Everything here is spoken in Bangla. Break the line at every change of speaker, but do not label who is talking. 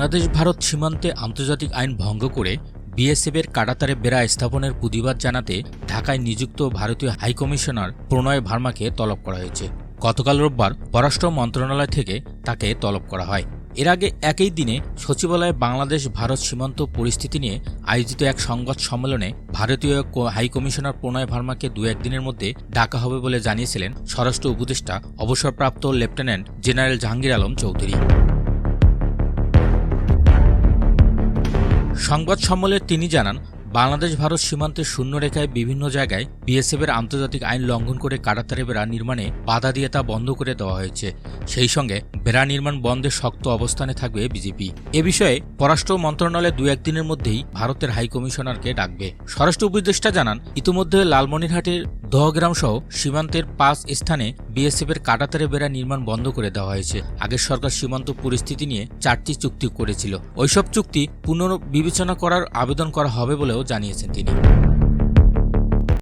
বাংলাদেশ ভারত সীমান্তে আন্তর্জাতিক আইন ভঙ্গ করে বিএসএফের কাটাতারে বেড়া স্থাপনের প্রতিবাদ জানাতে ঢাকায় নিযুক্ত ভারতীয় হাইকমিশনার প্রণয় ভার্মাকে তলব করা হয়েছে। গতকাল রোববার পররাষ্ট্র মন্ত্রণালয় থেকে তাকে তলব করা হয়। এর আগে একই দিনে সচিবালয়ে বাংলাদেশ ভারত সীমান্ত পরিস্থিতি নিয়ে আয়োজিত এক সংবাদ সম্মেলনে ভারতীয় হাইকমিশনার প্রণয় ভার্মাকে দু একদিনের মধ্যে ডাকা হবে বলে জানিয়েছিলেন স্বরাষ্ট্র উপদেষ্টা অবসরপ্রাপ্ত লেফটেন্যান্ট জেনারেল জাহাঙ্গীর আলম চৌধুরী। সংবাদ সম্মেলনে তিনি জানান, বাংলাদেশ, ভারত সীমান্তের শূন্যরেখায় বিভিন্ন জায়গায় বিএসএফের আন্তর্জাতিক আইন লঙ্ঘন করে কাটাতারে বেড়া নির্মাণে বাধা দিয়ে তা বন্ধ করে দেওয়া হয়েছে। সেই সঙ্গে বেড়া নির্মাণ বন্ধে শক্ত অবস্থানে থাকবে বিজেপি। এ বিষয়ে পররাষ্ট্র মন্ত্রণালয় দু একদিনের মধ্যেই ভারতের হাইকমিশনারকে ডাকবে। স্বরাষ্ট্র উপদেষ্টা জানান, ইতিমধ্যে লালমনিরহাটের দহগ্রাম সহ সীমান্তের পাঁচ স্থানে বিএসএফের কাটাতারে বেড়া নির্মাণ বন্ধ করে দেওয়া হয়েছে। আগের সরকার সীমান্ত পরিস্থিতি নিয়ে চারটি চুক্তি করেছিল। ওইসব চুক্তি পুনর্বিবেচনা করার আবেদন করা হবে বলেও জানিয়েছেন তিনি।